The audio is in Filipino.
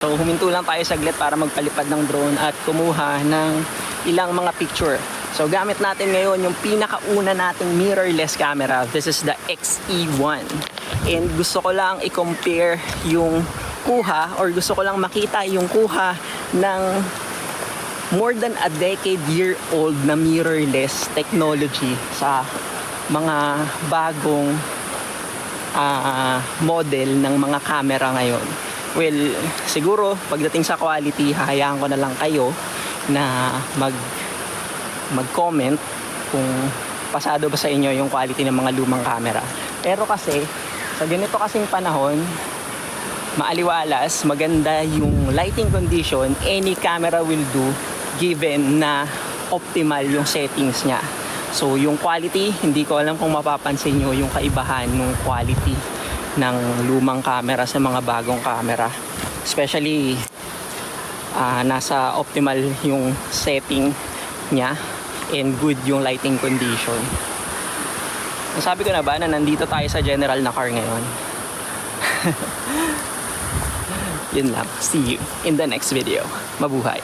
So huminto lang tayo saglit para magpalipad ng drone at kumuha ng ilang mga picture. So gamit natin ngayon yung pinakauna nating mirrorless camera. This is the XE1. And gusto ko lang i-compare yung kuha or gusto ko lang makita yung kuha ng more than a decade year old na mirrorless technology sa mga bagong ah, model ng mga camera ngayon. Well, siguro pagdating sa quality, hahayaan ko na lang kayo na mag mag-comment kung pasado ba sa inyo yung quality ng mga lumang camera. Pero kasi sa ganito kasing panahon, maaliwalas, maganda yung lighting condition, any camera will do given na optimal yung settings niya. So yung quality, hindi ko alam kung mapapansin nyo yung kaibahan ng quality ng lumang camera sa mga bagong camera. Especially ah, nasa optimal yung setting niya and good yung lighting condition. Nasabi ko na ba na nandito tayo sa general na car ngayon? Yun lang. See you in the next video. Mabuhay.